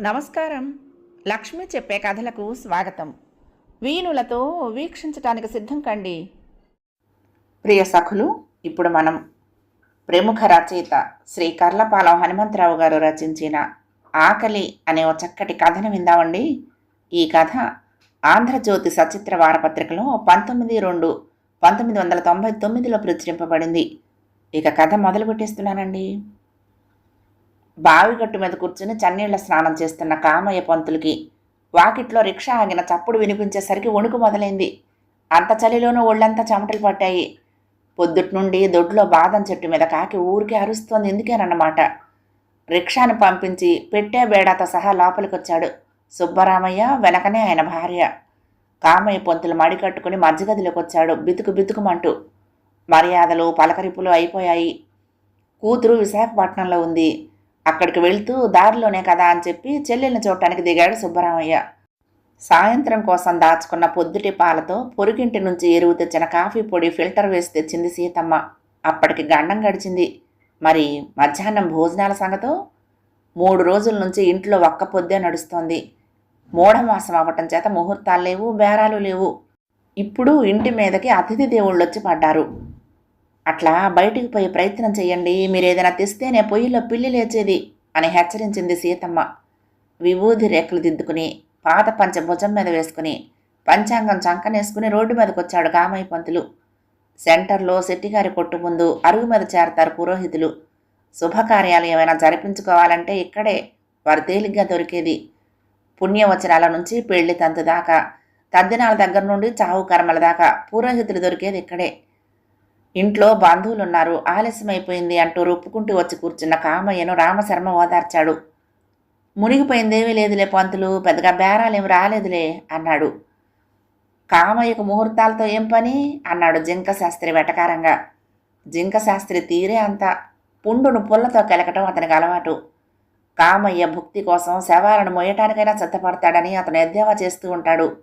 నమస్కారం. లక్ష్మి చెప్పే కథలకు స్వాగతం. వీణులతో వీక్షించటానికి సిద్ధం కండి. ప్రియ సఖులు ఇప్పుడు మనం ప్రముఖ రచయిత శ్రీ కర్లపాలెం హనుమంతరావు గారు రచించిన ఆకలి అనే ఓ చక్కటి కథను విందామండి. ఈ కథ ఆంధ్రజ్యోతి సచిత్ర వారపత్రికలో పంతొమ్మిది రెండు పంతొమ్మిది వందల తొంభై తొమ్మిదిలో ప్రచురింపబడింది. ఇక కథ మొదలు పెట్టేస్తున్నానండి బావిగట్టు మీద కూర్చుని చన్నీళ్ళ స్నానం చేస్తున్న కామయ్య పంతులకి వాకిట్లో రిక్షా ఆగిన చప్పుడు వినిపించేసరికి వణుకు మొదలైంది. అంత చలిలోనూ ఒళ్ళంతా చెమటలు పట్టాయి. పొద్దుటి నుండి దొడ్లో బాదం చెట్టు మీద కాకి ఊరికే అరుస్తోంది ఎందుకేనన్నమాట. రిక్షాను పంపించి పెట్టే బేడాతో సహా లోపలికొచ్చాడు సుబ్బరామయ్య వెనకనే ఆయన భార్య. కామయ్య పొంతులు మడి కట్టుకుని మధ్యగదిలోకి వచ్చాడు బితుకు బితుకుమంటూ. మర్యాదలు పలకరింపులు అయిపోయాయి. కూతురు విశాఖపట్నంలో ఉంది. అక్కడికి వెళ్తూ దారిలోనే కదా అని చెప్పి చెల్లెల్ని చూడటానికి దిగాడు సుబ్బరామయ్య. సాయంత్రం కోసం దాచుకున్న పొద్దుటి పాలతో పొరుగింటి నుంచి ఎరువు తెచ్చిన కాఫీ పొడి ఫిల్టర్ వేసి తెచ్చింది సీతమ్మ. అప్పటికి గండం గడిచింది. మరి మధ్యాహ్నం భోజనాల సంగతో? మూడు రోజుల నుంచి ఇంట్లో ఒక్క పొద్దే నడుస్తోంది. మూఢమాసం అవ్వటం చేత ముహూర్తాలు లేవు బేరాలు లేవు. ఇప్పుడు ఇంటి మీదకి అతిథి దేవుళ్ళు వచ్చి పడ్డారు. అట్లా బయటికి పోయి ప్రయత్నం చేయండి. మీరు ఏదైనా తెస్తేనే పొయ్యిలో పిల్లి లేచేది అని హెచ్చరించింది సీతమ్మ. విభూది రేకులు దిద్దుకుని పాత పంచ భుజం మీద వేసుకుని పంచాంగం చంకనేసుకుని రోడ్డు మీదకి వచ్చాడు కామయ్య పంతులు. సెంటర్లో శెట్టిగారి కొట్టు ముందు అరుగు మీద చేరతారు పురోహితులు. శుభకార్యాలు ఏమైనా జరిపించుకోవాలంటే ఇక్కడే వారు తేలిగ్గా దొరికేది. పుణ్యవచనాల నుంచి పెళ్ళి తంతు దాకా తద్దినాల దగ్గర నుండి చావు కర్మల దాకా పురోహితులు దొరికేది ఇక్కడే. ఇంట్లో బంధువులున్నారు. ఆలస్యమైపోయింది అంటూ రొప్పుకుంటూ వచ్చి కూర్చున్న కామయ్యను రామశర్మ ఓదార్చాడు. మునిగిపోయిందేమీ లేదులే పంతులు పెద్దగా బేరాలేం రాలేదులే అన్నాడు. కామయ్యకు ముహూర్తాలతో ఏం పని? అన్నాడు జింక శాస్త్రి వెటకారంగా. జింక శాస్త్రి తీరే అంత పుండును పుల్లతో కెలకటం అతనికి అలవాటు. కామయ్య భుక్తి కోసం శవాలను మోయటానికైనా సిద్ధపడతాడని అతను ఎద్దేవా చేస్తూ ఉంటాడు.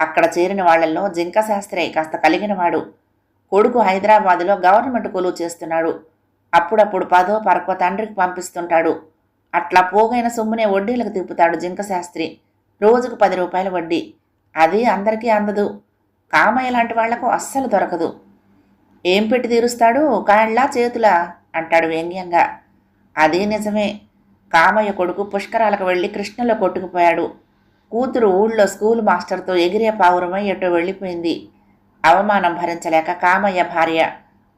అక్కడ చేరిన వాళ్ళల్లో జింక శాస్త్రి కాస్త కలిగినవాడు. కొడుకు హైదరాబాదులో గవర్నమెంట్ కొలువు చేస్తున్నాడు. అప్పుడప్పుడు పదో పరకో తండ్రికి పంపిస్తుంటాడు. అట్లా పోగైన సొమ్మునే వడ్డీలకు తిప్పుతాడు జింక శాస్త్రి. రోజుకు పది రూపాయల వడ్డీ. అది అందరికీ అందదు. కామయ్య లాంటి వాళ్ళకు అస్సలు దొరకదు. ఏం పెట్టి తీరుస్తాడు? కాళ్ళ చేతులా? అంటాడు వ్యంగ్యంగా. అదే నిజమే. కామయ్య కొడుకు పుష్కరాలకు వెళ్ళి కృష్ణలో కొట్టుకుపోయాడు. కూతురు ఊళ్ళో స్కూల్ మాస్టర్తో ఎగిరే పావురమై ఎటో వెళ్ళిపోయింది. అవమానం భరించలేక కామయ్య భార్య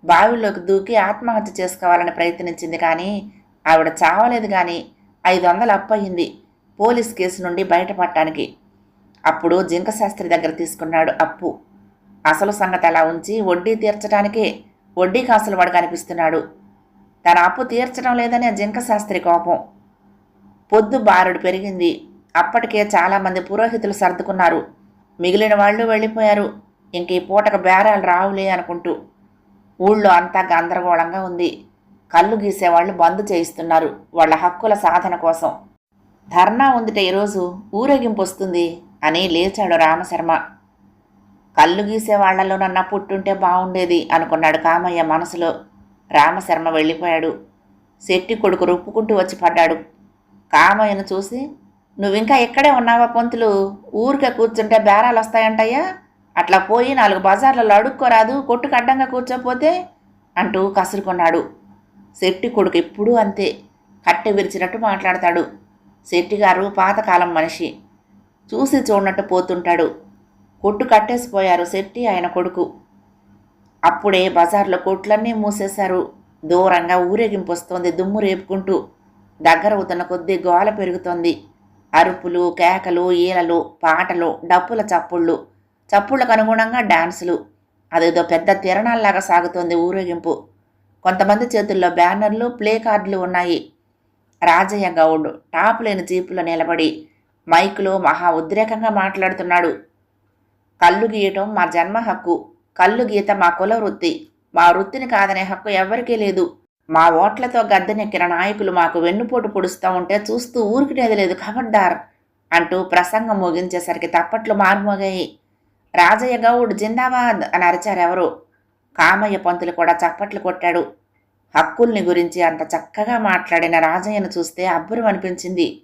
బావిలోకి దూకి ఆత్మహత్య చేసుకోవాలని ప్రయత్నించింది కానీ ఆవిడ చావలేదు కానీ ఐదు వందలు అప్పయింది పోలీస్ కేసు నుండి బయటపడటానికి. అప్పుడు జింక శాస్త్రి దగ్గర తీసుకున్నాడు అప్పు. అసలు సంగతి అలా ఉంచి వడ్డీ తీర్చడానికే వడ్డీ కాసులు వాడు కనిపిస్తున్నాడు తన అప్పు తీర్చడం లేదనే జింక శాస్త్రి కోపం. పొద్దు బారుడు పెరిగింది. అప్పటికే చాలామంది పురోహితులు సర్దుకున్నారు. మిగిలిన వాళ్ళు వెళ్ళిపోయారు. ఇంక ఈ పూటకు బేరాలు రావులే అనుకుంటూ ఊళ్ళో అంతా గందరగోళంగా ఉంది. కళ్ళు గీసేవాళ్ళు బంద్ చేయిస్తున్నారు వాళ్ళ హక్కుల సాధన కోసం. ధర్నా ఉందిట ఈరోజు ఊరేగింపు వస్తుంది అని లేచాడు రామశర్మ. కళ్ళు గీసే వాళ్ళలోనన్నా పుట్టుంటే బాగుండేది అనుకున్నాడు కామయ్య మనసులో. రామశర్మ వెళ్ళిపోయాడు. శెట్టి కొడుకు రొప్పుకుంటూ వచ్చి పడ్డాడు. కామయ్యను చూసి నువ్వింకా ఇక్కడే ఉన్నావా పొంతులు? ఊరికే కూర్చుంటే బేరాలు వస్తాయంటయ్యా అట్లా పోయి నాలుగు బజార్లలో అడుక్కోరాదు కొట్టుకు అడ్డంగా కూర్చోపోతే అంటూ కసురుకున్నాడు. శెట్టి కొడుకు ఎప్పుడూ అంతే కట్టె విరిచినట్టు మాట్లాడతాడు. శెట్టిగారు పాతకాలం మనిషి చూసి చూడనట్టు పోతుంటాడు. కొట్టు కట్టేసిపోయారు శెట్టి ఆయన కొడుకు. అప్పుడే బజార్లో కొట్లన్నీ మూసేశారు. దూరంగా ఊరేగింపు వస్తోంది దుమ్ము రేపుకుంటూ. దగ్గరవుతున్న కొద్దీ గోల పెరుగుతోంది. అరుపులు కేకలు ఈలలు పాటలు డప్పుల చప్పుళ్ళు. చప్పుళ్ళకు అనుగుణంగా డాన్సులు. అదేదో పెద్ద తిరణాల్లాగా సాగుతోంది ఊరేగింపు. కొంతమంది చేతుల్లో బ్యానర్లు ప్లే కార్డులు ఉన్నాయి. రాజయ్య గౌడ్ టాప్ లేని జీపులో నిలబడి మైకులో మహా ఉద్రేకంగా మాట్లాడుతున్నాడు. కళ్ళు గీయటం మా జన్మ హక్కు. కళ్ళు గీత మా కుల వృత్తి. మా వృత్తిని కాదనే హక్కు ఎవ్వరికీ లేదు. మా ఓట్లతో గద్దెనెక్కిన నాయకులు మాకు వెన్నుపోటు పొడుస్తూ ఉంటే చూస్తూ ఊరికినేది లేదు ఖబర్దార్ అంటూ ప్రసంగం ముగించేసరికి తప్పట్లు మార్మోగాయి. రాజయ్య గౌడ్ జిందాబాద్ అని అరిచారెవరు కామయ్య పంతులు కూడా చప్పట్లు కొట్టాడు. హక్కుల్ని గురించి అంత చక్కగా మాట్లాడిన రాజయ్యను చూస్తే అబ్బురం అనిపించింది.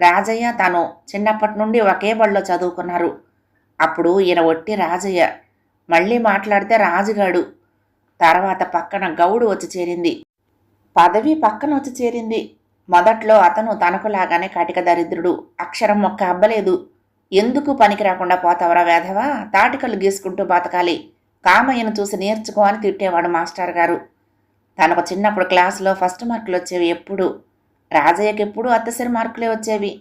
రాజయ్య తాను చిన్నప్పటి నుండి ఒకే బడిలో చదువుకున్నారు. అప్పుడు ఈయన ఒట్టి రాజయ్య. మళ్ళీ మాట్లాడితే రాజుగాడు. తర్వాత పక్కన గౌడు వచ్చి చేరింది. పదవి పక్కన వచ్చి చేరింది. మొదట్లో అతను తనకులాగానే కటిక దరిద్రుడు. అక్షరం మొక్క అబ్బలేదు. ఎందుకు పనికి రాకుండా పోతావరా వేధవా? తాటికలు గీసుకుంటూ బతకాలి. కామయ్యను చూసి నేర్చుకో అని తిట్టేవాడు మాస్టర్ గారు. తనకు చిన్నప్పుడు క్లాసులో ఫస్ట్ మార్కులు వచ్చేవి ఎప్పుడు? రాజయ్యకి ఎప్పుడు అత్తసరి మార్కులే వచ్చేవి.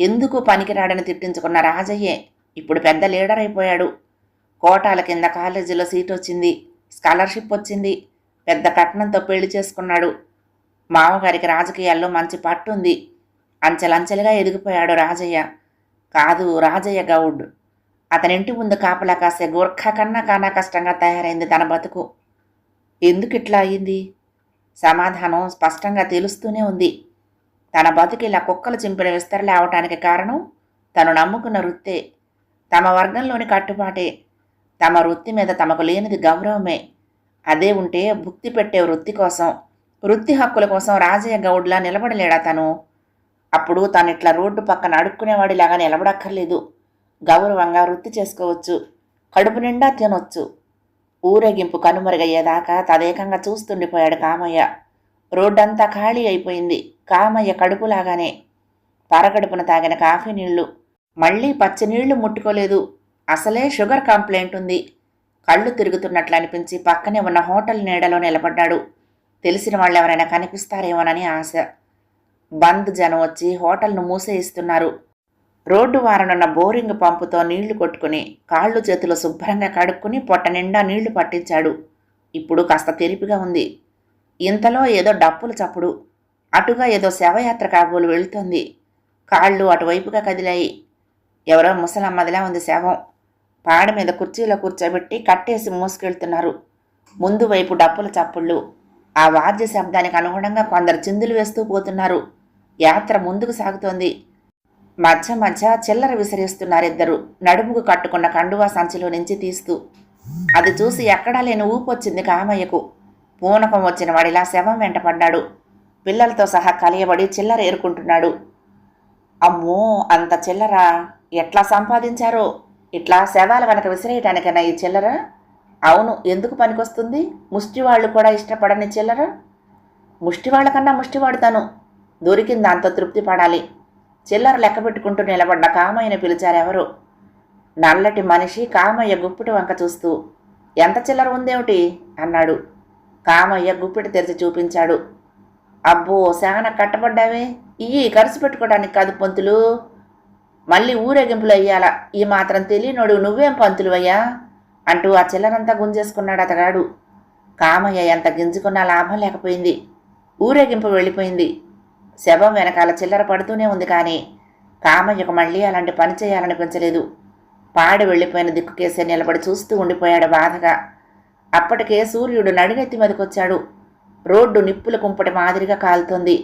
ఎందుకు పనికిరాడని తిట్టించుకున్న రాజయ్యే ఇప్పుడు పెద్ద లీడర్ అయిపోయాడు. కోటాల కింద కాలేజీలో సీట్ వచ్చింది. స్కాలర్షిప్ వచ్చింది. పెద్ద కట్నంతో పెళ్ళి చేసుకున్నాడు. మామగారికి రాజకీయాల్లో మంచి పట్టుంది. అంచెలంచెలుగా ఎదిగిపోయాడు రాజయ్య. కాదు రాజయ్య గౌడ్. అతనింటి ముందు కాపలా కాసే గోర్ఖా కన్నా కానా కష్టంగా తయారైంది తన బతుకు. ఎందుకు ఇట్లా అయింది సమాధానం స్పష్టంగా తెలుస్తూనే ఉంది. తన బతుకు ఇలా కుక్కలు చింపిన విస్తరలే అవటానికి కారణం తను నమ్ముకున్న వృత్తే. తమ వర్గంలోని కట్టుబాటే. తమ వృత్తి మీద తమకు లేనిది గౌరవమే. అదే ఉంటే భుక్తి పెట్టే వృత్తి కోసం వృత్తి హక్కుల కోసం రాజయ్య గౌడ్లా నిలబడలేడా తను? అప్పుడు తాను ఇట్లా రోడ్డు పక్కన అడుక్కునేవాడిలాగా నిలబడక్కర్లేదు. గౌరవంగా వృత్తి చేసుకోవచ్చు. కడుపు నిండా తినొచ్చు. ఊరేగింపు కనుమరుగయ్యేదాకా తదేకంగా చూస్తుండిపోయాడు కామయ్య. రోడ్డంతా ఖాళీ అయిపోయింది. కామయ్య కడుపులాగానే. పరగడుపున తాగిన కాఫీ నీళ్ళు. మళ్ళీ పచ్చి నీళ్ళు ముట్టుకోలేదు. అసలే షుగర్ కంప్లైంట్ ఉంది. కళ్ళు తిరుగుతున్నట్లు అనిపించి పక్కనే ఉన్న హోటల్ నీడలో నిలబడ్డాడు. తెలిసిన వాళ్ళు ఎవరైనా కనిపిస్తారేమోనని ఆశ. బంద్ జనం వచ్చి హోటల్ను మూసేయిస్తున్నారు. రోడ్డు వారనున్న బోరింగ్ పంపుతో నీళ్ళు కొట్టుకుని కాళ్ళు చేతులు శుభ్రంగా కడుక్కుని పొట్ట నిండా నీళ్ళు పట్టించాడు. ఇప్పుడు కాస్త తెరిపిగా ఉంది. ఇంతలో ఏదో డప్పులు చప్పుడు అటుగా ఏదో శవయాత్ర కాబోలు వెళుతోంది. కాళ్ళు అటువైపుగా కదిలాయి. ఎవరో ముసలమ్మదిలా ఉంది శవం. పాడ మీద కుర్చీలో కూర్చోబెట్టి కట్టేసి మోసుకెళ్తున్నారు. ముందు వైపు డప్పుల చప్పుళ్ళు. ఆ వాద్య శబ్దానికి అనుగుణంగా కొందరు చిందులు వేస్తూ పోతున్నారు. యాత్ర ముందుకు సాగుతోంది. మధ్య మధ్య చిల్లర విసిరేస్తున్నారిద్దరు నడుముకు కట్టుకున్న కండువా సంచిలో నుంచి తీస్తూ. అది చూసి ఎక్కడా లేని ఊపొచ్చింది కామయ్యకు. పూనకం వచ్చిన వాడిలా శవం వెంటపడ్డాడు పిల్లలతో సహా కలియబడి చిల్లర ఏరుకుంటున్నాడు. అమ్మో అంత చిల్లర! ఎట్లా సంపాదించారో? ఇట్లా శవాల వెనక విసిరేయటానికైనా ఈ చిల్లర? అవును ఎందుకు పనికొస్తుంది? ముష్టివాళ్ళు కూడా ఇష్టపడని చిల్లర? ముష్టివాళ్ళకన్నా ముష్టివాడుతాను దొరికింది అంత తృప్తి పడాలి. చిల్లర లెక్క పెట్టుకుంటూ నిలబడ్డ కామయ్యని పిలిచారెవరు నల్లటి మనిషి కామయ్య గుప్పిటి వంక చూస్తూ ఎంత చిల్లర ఉందేమిటి? అన్నాడు. కామయ్య గుప్పిటి తెరిచి చూపించాడు. అబ్బో శాన కట్టబడ్డావే. ఇయ్యి ఖర్చు పెట్టుకోవడానికి కాదు పంతులు. మళ్ళీ ఊరేగింపులు అయ్యాల. ఈ మాత్రం తెలియనోడు నువ్వేం పంతులు అయ్యా అంటూ ఆ చిల్లరంతా గుంజేసుకున్నాడు అతగాడు. కామయ్య ఎంత గింజుకున్నా లాభం లేకపోయింది. ఊరేగింపు వెళ్ళిపోయింది. శవం వెనకాల చిల్లర పడుతూనే ఉంది కానీ కామయ్యకు మళ్ళీ అలాంటి పని చేయాలనిపించలేదు. పాడి వెళ్ళిపోయిన దిక్కుకేసే నిలబడి చూస్తూ ఉండిపోయాడు బాధగా. అప్పటికే సూర్యుడు నడినెత్తి మీదకొచ్చాడు. రోడ్డు నిప్పుల కుంపటి మాదిరిగా కాలుతుంది.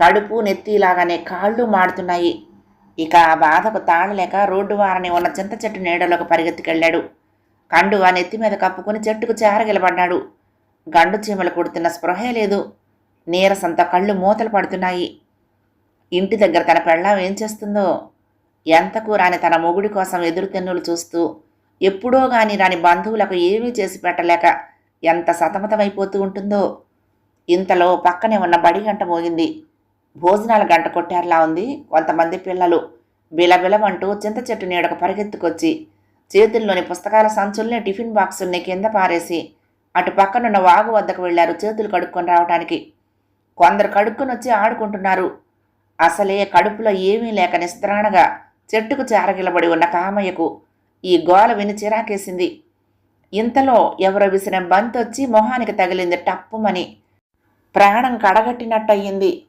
కడుపు నెత్తిలాగానే కాళ్ళు మాడుతున్నాయి. ఇక ఆ బాధకు తాళలేక రోడ్డు వారని ఉన్న చింత చెట్టు నీడలోకి పరిగెత్తుకెళ్ళాడు. కండువా నెత్తి మీద కప్పుకుని చెట్టుకు చేరగిలబడ్డాడు. గండు చీమలు కుడుతున్న స్పృహే లేదు. నీరసంతో కళ్ళు మూతలు పడుతున్నాయి. ఇంటి దగ్గర తన పెళ్ళాం ఏం చేస్తుందో ఎంతకు రాని తన మొగుడి కోసం ఎదురుతెన్నులు చూస్తూ ఎప్పుడో గాని రాని బంధువులకు ఏమీ చేసి పెట్టలేక ఎంత సతమతమైపోతూ ఉంటుందో. ఇంతలో పక్కనే ఉన్న బడి గంట మోగింది. భోజనాల గంట కొట్టారులా ఉంది కొంతమంది పిల్లలు. బిలబిలమంటూ చింత చెట్టు నీడకు పరిగెత్తుకొచ్చి చేతుల్లోని పుస్తకాల సంచుల్ని టిఫిన్ బాక్సుల్ని కింద పారేసి అటు పక్కనున్న వాగు వద్దకు వెళ్ళారు చేతులు కడుక్కొని రావటానికి. కొందరు కడుక్కునొచ్చి ఆడుకుంటున్నారు. అసలే కడుపులో ఏమీ లేక నిస్త్రాణగా చెట్టుకు చారగిలబడి ఉన్న కామయ్యకు ఈ గోల విని చిరాకేసింది. ఇంతలో ఎవరో విసిన బంతొచ్చి మొహానికి తగిలింది టప్పుమని. ప్రాణం కడగట్టినట్టయింది.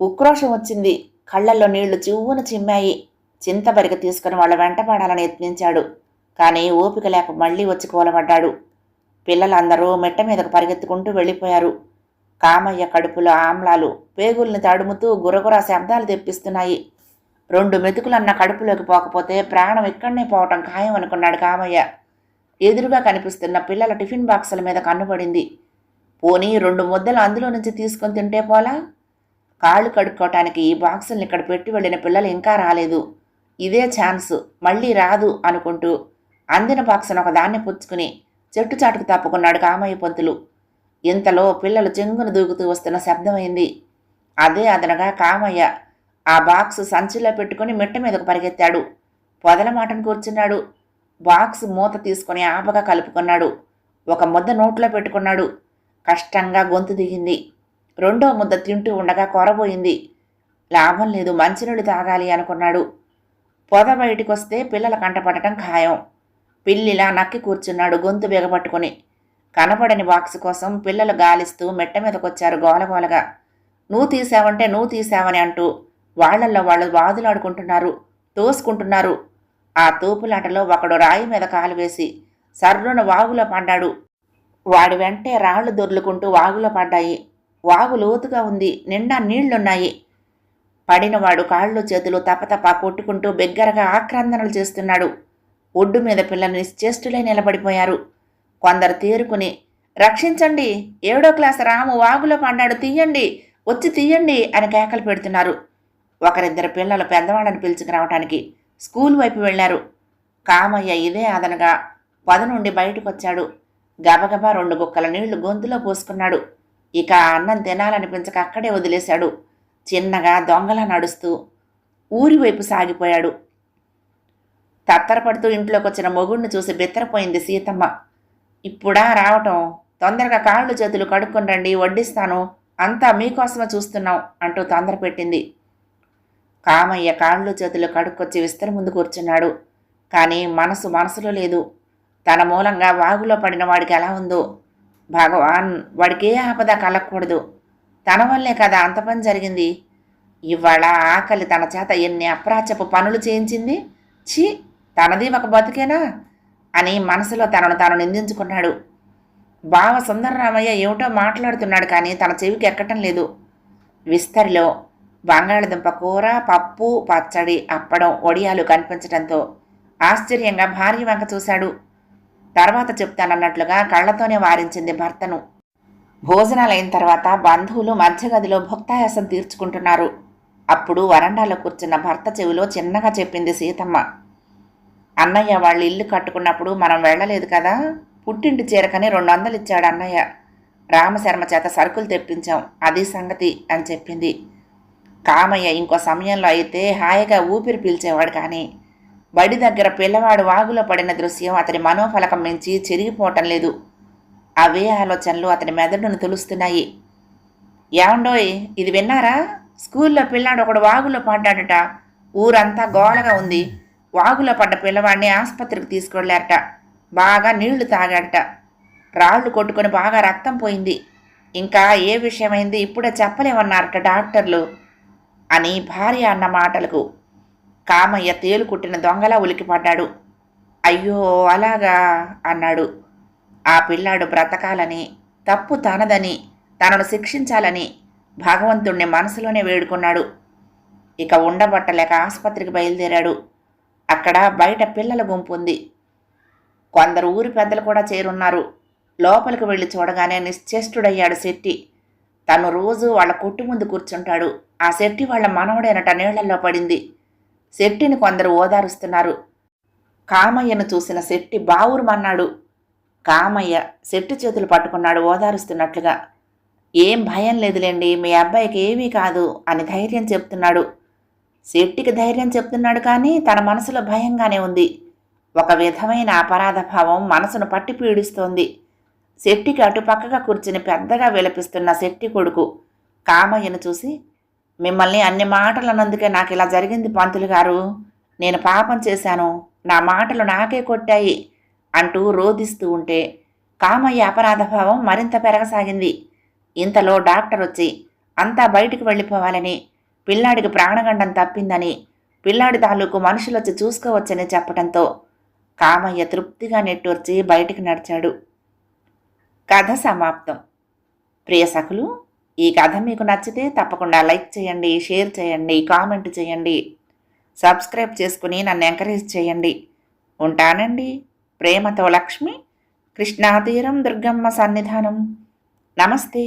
ఉక్రోషం వచ్చింది. కళ్ళల్లో నీళ్ళు చివ్వును చిమ్మాయి. చింతబరిక తీసుకుని వాళ్ళ వెంటపడాలని యత్నించాడు. కానీ ఓపిక లేక మళ్ళీ వచ్చి కూలబడ్డాడు. పిల్లలందరూ మెట్ట మీదకు పరిగెత్తుకుంటూ వెళ్ళిపోయారు. కామయ్య కడుపులో ఆమ్లాలు పేగుల్ని తడుముతూ గురగుర శబ్దాలు తెప్పిస్తున్నాయి. రెండు మెతుకులన్న కడుపులోకి పోకపోతే ప్రాణం ఇక్కడనే పోవటం ఖాయం అనుకున్నాడు కామయ్య. ఎదురుగా కనిపిస్తున్న పిల్లల టిఫిన్ బాక్సుల మీద కన్నుపడింది. పోనీ రెండు ముద్దలు అందులో నుంచి తీసుకొని తింటే పోలా? కాళ్ళు కడుక్కోవటానికి ఈ బాక్సుల్ని ఇక్కడ పెట్టి వెళ్ళిన పిల్లలు ఇంకా రాలేదు. ఇదే ఛాన్స్ మళ్ళీ రాదు అనుకుంటూ అందిన బాక్సును ఒకదాన్ని పుచ్చుకుని చెట్టు చాటుకు తప్పుకున్నాడు కామయ్య పొంతులు. ఇంతలో పిల్లలు చెంగున దూకుతూ వస్తున్న శబ్దమైంది. అదే అదనగా కామయ్య ఆ బాక్స్ సంచిలో పెట్టుకుని మిట్ట మీదకు పరిగెత్తాడు. పొదల మాటను కూర్చున్నాడు. బాక్స్ మూత తీసుకుని ఆపగా కలుపుకున్నాడు. ఒక ముద్ద నోట్లో పెట్టుకున్నాడు. కష్టంగా గొంతు దిగింది. రెండో ముద్ద తింటూ ఉండగా కొరబోయింది. లాభం లేదు మంచినీళ్ళు తాగాలి అనుకున్నాడు. పొద బయటికి వస్తే పిల్లల కంటపడటం ఖాయం. పిల్లిలా నక్కి కూర్చున్నాడు గొంతు బిగపట్టుకుని. కనపడని బాక్స్ కోసం పిల్లలు గాలిస్తూ మెట్ట మీదకొచ్చారు గోలగోలగా. నువ్వు తీసావంటే నువ్వు తీసావని అంటూ వాళ్ళల్లో వాళ్ళు వాదులాడుకుంటున్నారు తోసుకుంటున్నారు. ఆ తోపులాటలో ఒకడు రాయి మీద కాలు వేసి సర్రున వాగులో పడ్డాడు. వాడి వెంటే రాళ్ళు దొర్లుకుంటూ వాగులో పడ్డాయి. వాగు లోతుగా ఉంది నిండా నీళ్ళున్నాయి. పడినవాడు కాళ్ళు చేతులు తపతపా కొట్టుకుంటూ బిగ్గరగా ఆక్రందనలు చేస్తున్నాడు. ఒడ్డు మీద పిల్లలు నిశ్చేష్టులై నిలబడిపోయారు. కొందరు తేరుకుని రక్షించండి ఏడో క్లాస్ రాము వాగులో పడ్డాడు తీయండి వచ్చి తీయండి అని కేకలు పెడుతున్నారు. ఒకరిద్దరు పిల్లలు పెద్దవాళ్ళని పిలుచుకురావటానికి స్కూల్ వైపు వెళ్ళారు కామయ్య ఇదే అదనగా పొద నుండి బయటకొచ్చాడు. గబగబా రెండు గుక్కల నీళ్ళు గొంతులో పోసుకున్నాడు. ఇక అన్నం తినాలనిపించక అక్కడే వదిలేశాడు. చిన్నగా దొంగలా నడుస్తూ ఊరి వైపు సాగిపోయాడు. తత్తరపడుతూ ఇంట్లోకి వచ్చిన మొగుడిని చూసి బిత్తరపోయింది సీతమ్మ. ఇప్పుడా రావటం. తొందరగా కాళ్ళు చేతులు కడుక్కొని రండి వడ్డిస్తాను. అంతా మీకోసమే చూస్తున్నాం అంటూ తొందర పెట్టింది. కామయ్య కాళ్ళు చేతులు కడుక్కొచ్చి విస్తరి ముందు కూర్చున్నాడు. కానీ మనసు మనసులో లేదు. తన మూలంగా వాగులో పడిన వాడికి ఎలా ఉందో. భగవాన్ వాడికి ఏ ఆపద కలగకూడదు. తన వల్లే కదా అంత పని జరిగింది. ఇవాళ ఆకలి తన చేత ఎన్ని అప్రాచపు పనులు చేయించింది? ఛీ! తనది ఒక బతికేనా? అని మనసులో తనను తాను నిందించుకున్నాడు. బావ సుందరరామయ్య ఏమిటో మాట్లాడుతున్నాడు కానీ తన చెవికి ఎక్కటం లేదు. విస్తరిలో బంగాళదుంప కూర పప్పు పచ్చడి అప్పడం వడియాలు కనిపించడంతో ఆశ్చర్యంగా భార్య వంక చూశాడు. తర్వాత చెప్తానన్నట్లుగా కళ్ళతోనే వారించింది భర్తను. భోజనాలైన తర్వాత బంధువులు మధ్యగదిలో భుక్తాయాసం తీర్చుకుంటున్నారు. అప్పుడు వరండాలో కూర్చున్న భర్త చెవిలో చిన్నగా చెప్పింది సీతమ్మ. అన్నయ్య వాళ్ళు ఇల్లు కట్టుకున్నప్పుడు మనం వెళ్ళలేదు కదా? పుట్టింటి చీరకని రెండు వందలు ఇచ్చాడు అన్నయ్య. రామశర్మ చేత సరుకులు తెప్పించాం. అది సంగతి అని చెప్పింది. కామయ్య ఇంకో సమయంలో అయితే హాయిగా ఊపిరి పీల్చేవాడు కానీ బడి దగ్గర పిల్లవాడు వాగులో పడిన దృశ్యం అతని మనోఫలకం మించి చెరిగిపోవటం లేదు. అవే ఆలోచనలు అతని మెదడును తులుస్తున్నాయి. ఏమండోయ్ ఇది విన్నారా? స్కూల్లో పిల్లాడు ఒకడు వాగులో పడ్డాడట. ఊరంతా గోడగా ఉంది. వాగులో పడ్డ పిల్లవాడిని ఆసుపత్రికి తీసుకెళ్ళారట బాగా నీళ్ళు తాగాడట రాళ్ళు కొట్టుకొని బాగా రక్తం పోయింది. ఇంకా ఏ విషయమైంది ఇప్పుడే చెప్పలేమన్నారట డాక్టర్లు అని భార్య అన్న మాటలకు కామయ్య తేలు కుట్టిన దొంగలా ఉలికిపడ్డాడు. అయ్యో అలాగా అన్నాడు. ఆ పిల్లాడు బ్రతకాలని తప్పు తనదని తనను శిక్షించాలని భగవంతుణ్ణి మనసులోనే వేడుకున్నాడు. ఇక ఉండబట్టలేక ఆసుపత్రికి బయలుదేరాడు. అక్కడ బయట పిల్లల గుంపు ఉంది. కొందరు ఊరి పెద్దలు కూడా చేరున్నారు. లోపలికి వెళ్ళి చూడగానే నిశ్చేష్టుడయ్యాడు శెట్టి. తను రోజు వాళ్ళ కొట్టు ముందు కూర్చుంటాడు. ఆ శెట్టి వాళ్ళ మనవడైనట నీళ్ళలో పడింది. శెట్టిని కొందరు ఓదారుస్తున్నారు. కామయ్యను చూసిన శెట్టి బావురుమన్నాడు. కామయ్య శెట్టి చేతులు పట్టుకున్నాడు ఓదారుస్తున్నట్లుగా. ఏం భయం లేదులేండి మీ అబ్బాయికి ఏమీ కాదు అని ధైర్యం చెప్తున్నాడు. శెట్టికి ధైర్యం చెప్తున్నాడు కానీ తన మనసులో భయంగానే ఉంది. ఒక విధమైన అపరాధ భావం మనసును పట్టి పీడిస్తోంది. శెట్టికి అటుపక్కగా కూర్చుని పెద్దగా విలపిస్తున్న శెట్టి కొడుకు కామయ్యను చూసి మిమ్మల్ని అన్ని మాటలు అన్నందుకే నాకు ఇలా జరిగింది పంతులు గారు. నేను పాపం చేశాను. నా మాటలు నాకే కొట్టాయి అంటూ రోధిస్తూ ఉంటే కామయ్య అపరాధభావం మరింత పెరగసాగింది. ఇంతలో డాక్టర్ వచ్చి అంతా బయటికి వెళ్ళిపోవాలని పిల్లాడికి ప్రాణగండం తప్పిందని పిల్లాడి తాలూకు మనుషులొచ్చి చూసుకోవచ్చని చెప్పడంతో కామయ్య తృప్తిగా నెట్టూర్చి బయటికి నడిచాడు. కథ సమాప్తం. ప్రియ సఖులు ఈ కథ మీకు నచ్చితే తప్పకుండా లైక్ చేయండి షేర్ చేయండి కామెంట్ చేయండి. సబ్స్క్రైబ్ చేసుకుని నన్ను ఎంకరేజ్ చేయండి. ఉంటానండి ప్రేమతో లక్ష్మి కృష్ణాతీరం దుర్గమ్మ సన్నిధానం. నమస్తే.